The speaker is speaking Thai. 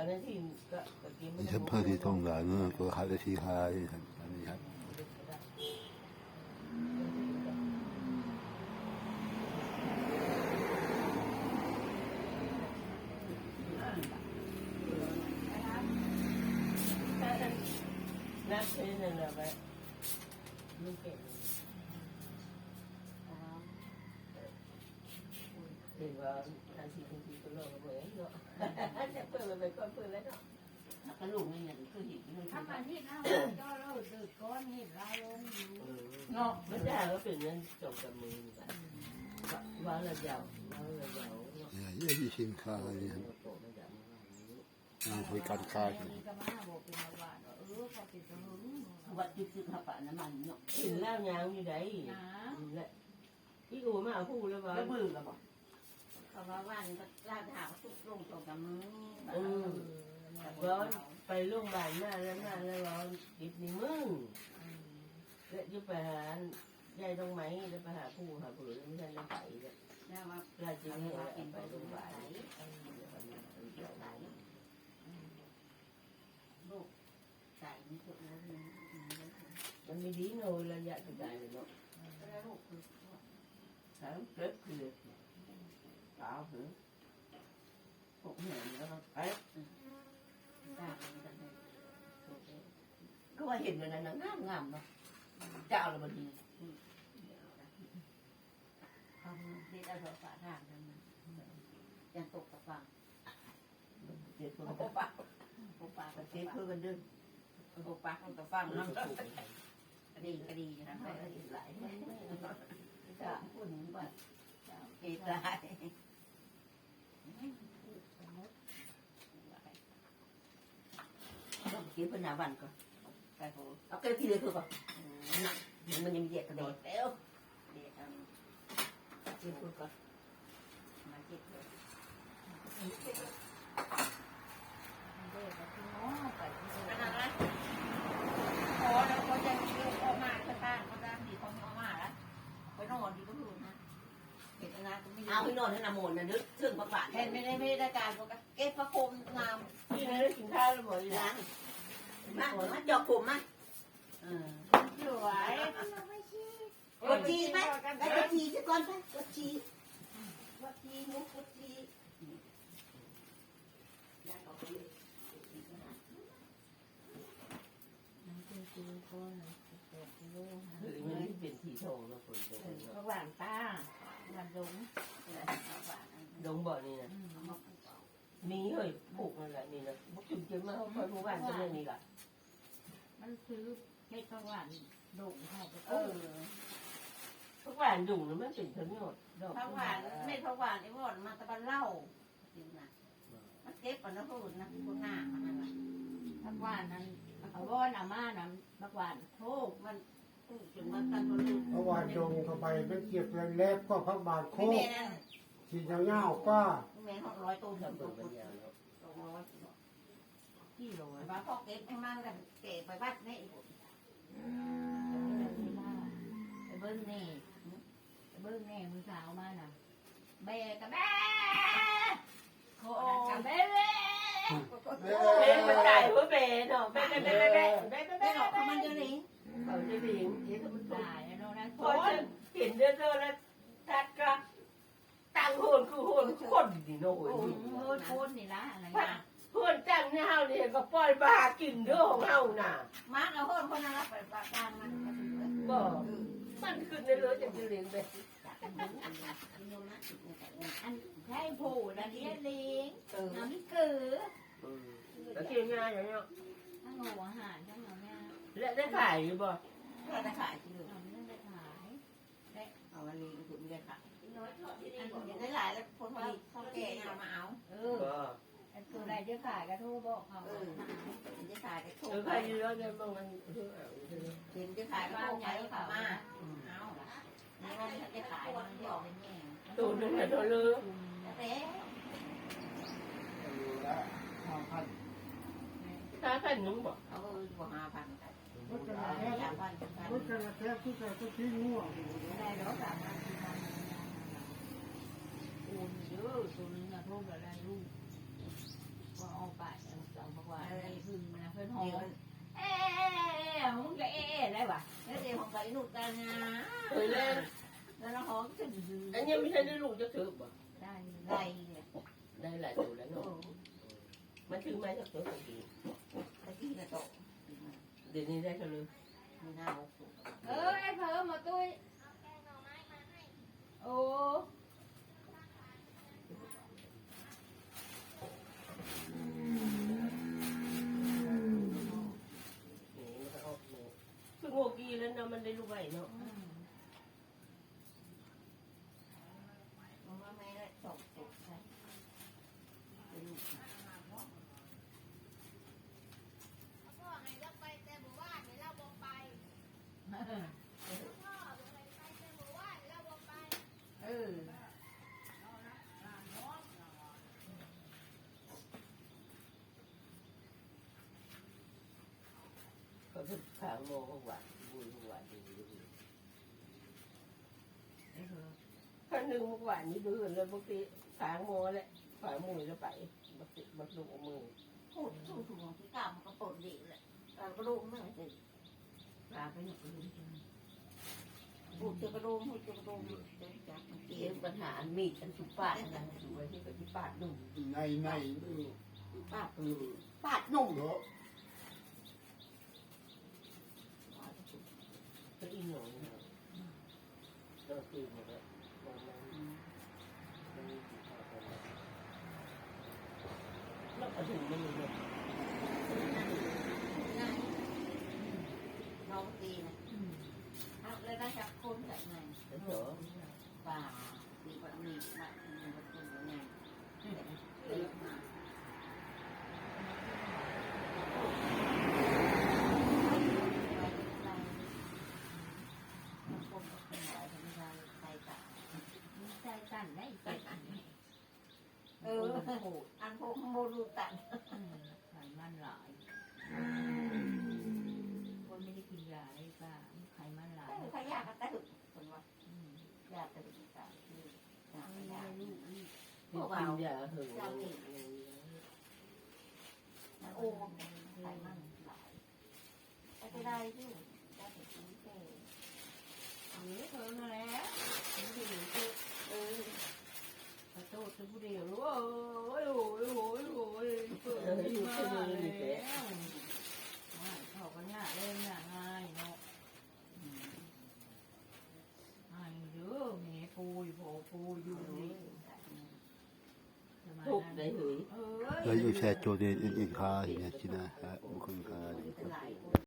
ตอนนั้นที่ก็ก็กินไม่ได้ 샘플 뒤통수는 그 하듯이 하이 샘플 นับเป็นหนึ่งเลยไหมไม่เก่งหนึ่งร้อย สิเป็นเลิกเว้ยเนาะเปิดไปก่อนเปิดเลยเนาะกระลูกเงินคือหินคือหินทำมาที่หน้าก็เราตื๊กก้อนเห็ดลายลงเนาะไม่ได้ก็เป็นเงินจบกับมือว่าระยาวว่าระยาวเยี่ยยี่ชิมข้าอะไรเนี่ยางคุยกันค้าอยู่วัดที่ซื้อข้าวปลาน้ำมันเนาะกิงแล้วยางอยู่ไหนอีกูมาพูดแล้วว่าเบื่อแล้วบ่ก บบ่เขาว่าวันก็ลาดหาทุกลงตรงกับมือร้อนไปโรงพยาบาลมาแล้วมาแล้วร้อนดิบในมึงแล้วยุบไปหายายตรงไหมแล้วไปหาผู้หาผู้ไม่ใช่จะไปเลยเนี่ยว่าราชเป็นนีว่าไปเป็นโรงพยาบาลไหนลูกใส่นี่ตัวนั้นมันไม่ดีโนระยะสุดท้ายเลยเนาะแล้วลูกคือสามเก็บคือสาวหือพวกเนี่ยแล้วไปจ้ากันเลยก็ว่าเห็นมันนั่นงามงามเนาะเจ้าละบดีเขาเรียกเอาฝาทางนั้นยังตกกระฟังเจ็บเพื่อนโอ้ปากโอ้ปากเจ็บเพื่อนเด้อโอ้ปากกระฟังนั่งถูกคดีคดีนะไม่ไม่ได้หลายไม่ไม่จะพูดถึงว่าเจ็บหลาย เก็บเป็นหน้าวันก่อนไปโหเอาเก็บทีเดียวคือก่อนน่ะมันยังมีเด็กกระโดดเร็วเด็กทเก็บคือก่อนมาเก็บเลยเด็กก็คือน้องไปขนาดนั้นพอแล้วเขาจะเลือกออกมาเขาตั้งเขาตั้งดีเขาเอามาแล้วไปนอนดีก็คือนะเห็นนะก็ไม่เอาไปนอนให้น้ำมนนะนึกซึ่งประกาศเห็นไม่ได้ไม่ได้การก็เก็บพระคมงามพี่นั่นได้กินข้าวแล้วหมดเลยนะ มามาจอกผมมาเออสวยกดจีไหมไปกดจีซะก่อนไปกดจีกดจีมุกกดจียายบอกไปนั่นคือคือคนแปดกิโลคือมันเป็นสีทองนะคนเป็นระหว่างตาวันดงดงบ่อนี่นะ มีเฮ้ยปลูกนั่นแหละนี่นะพวกจุดเยอะมากเพราะหมู่บ้านก็เรื่องนี้แหละมันคือเม็ดระหว่างดงเข้าไปเออพวกบ้านดุงนะมันเป็นทั้งหมดดอกระหว่างเม็ดระหว่างไอ้วอดมาตะบันเล่าจริงนะมันเก็บก่อนนะพูดนะคุณหน้ามันนั่นแหละระหว่างนั้นเอาวอนเอามานั้นระหว่างโทษมันจนมันตันตัวลูกเพราะว่าจงเข้าไปเป็นเกียบเล็กๆก็พักบาทโคไม่กแม่นั่นขีดยาวๆ ม่หกร้อยตัวเดีตัยววปัญญาแล้วสองร้อยที่ลงแต่ว่าพ่อเก็บให้มันกันเก็บไปวัดนี่ไปเบิ้งนี่ไปเบิ้งนี่มือสาวมาน่ะแบกับแบโคกับแบแบเบ๊มาจ่ายเพื่อเบ๊เนาะเบ๊เบ๊เบ๊เบ๊เบ๊เบ๊ได้เบ๊หรอกมันจะนี่เขาจะดีเห็นมันตายแล้วนะพอจะเห็นเด้อแล้วทัดก็ โหนคือโหนคนดีโน่โอ้ยโหโคตรนี่ละอะไรนะโหนจังเนี่ยเฮาเนี่ยก็ปล่อยบากินเด้อของเฮาน่ะ มาร์กเอาโคตรคนนั้นรับไปปากกลางมันบ่มันขึ้นในรถจะเรียนไปอันใช่ผู้นะเลี้ยงเลี้ยงเออน้ำกือแล้วเกี่ยวง่ายอย่างเงี้ยทั้งหัวอาหารทั้งหัวแม่และได้ขายอยู่บ่เราจะขายที่เดิมทำไม่ได้ขายเอาวันนี้คุณไม่ได้ขาย อันนี้ได้หลายแล้วคนว่าเขาแก่เอามาเอาเออก็อันตัวใดจะขายก็โทรบอกเขาเออจะขายก็โทรเออใครอยู่แล้วเนี่ยบางวันเออเอาใช่ไหมเห็นจะขายก็บ้านโทรใหญ่ไปเขาเขามามาเอานี่ว่ามันจะขายมันจะออกเป็นแง่ตัวนึงเนี่ยตัวเลือแต่ถ้าท่านนุ่งบ่เขาก็กว่าห้าพันรถกระแทสากมพันสามรถกระแทกที่ใส่ก็ทิ้งง่วงไม่ได้แล้วสามพันสี่พันโอน เด้อตัวนึงนะโทษกับอะไรลูกว่าเอาไปเอาสบอกว่าไอ้พึ่งนะเพื่อนหอมเอ๊ะมึงจะเอ๊ะอะไรวะแล้วเดี๋ยวของไก่หนุ่มกัานะเฮ้ยเล่นแล้วน้องหอมถึงอันนี้ไม่ใช่ได้ลูกจะถือปะได้ได้ได้หลายตัวแล้วเนาะมันถือไหม้สักตัวสักทีสักทีกระโตเดี๋ยวนี้ได้เท่าไหร่ไม่น่าเอาเออไอ้เพิ่มมาตุ้ยโอ้ ได้ลูกใหม่เนาะ มันว่าไม่ได้ตกตกใช่เป็นลูก เออ ก็คือขางโมเขาหวานบุญเขาหวานดีดีไอ้เพิ่มถ้าหนึ่งหวานนี่บื้อเลยปกติขางโมแหละขางมือแล้วไปบักติบักลูกมือพูดถูกถูกที่กล้ามมันก็ปวดดีแหละแต่กระดูกไม่สิปลาไปหนึ่งกระดูกพูดจะกระดูกพูดจะกระดูกจะจับมันเกี่เกี่ยยววปัญหามีดอันสุปาดนะสวยที่กับที่ปาดหนุ่มในในปาดปาดหนุ่มเนาะ ก็อีหนูเนาะ เราตื่นมาแล้วมองมันมันมีสีขาวแล้วก็ถึงมันเลยน้องตีนะเอาเลยได้จับคนแบบไหนแล้วเดี๋ยวป่าตีแบบนี้มามันก็คนแบบนี้เยอะมากมันคงเป็นหลายทำงานใส่ตา มีใจสั่นได้ใส่ตาเอออันพวกโมดูตันไขมันหลายคนไม่ได้กินยาเลยป้าไขมันหลายขยะก็ตะดุคนว่ายาตะดุตาคือไยาม่ยาได้ลูกอีกพวกเราอย่าหึงมันโอ้ไขมันหลายไปได้ที่ยาติดชื้อเตเออเธอมาแล้วผู้เดียวเธอเออขอโทษเธอผู้เดียวโอ้ยโอ้ยโอ้ยโอ้ยเปิดมาแล้วว่าเขาก็เนี่ยเล่นเนี่ยง่ายเนาะง่ายเด้อแม่ปูยพอปูยอยู่นี่ทุกได้หึงเออเอออยู่แช่โจดีอินอิน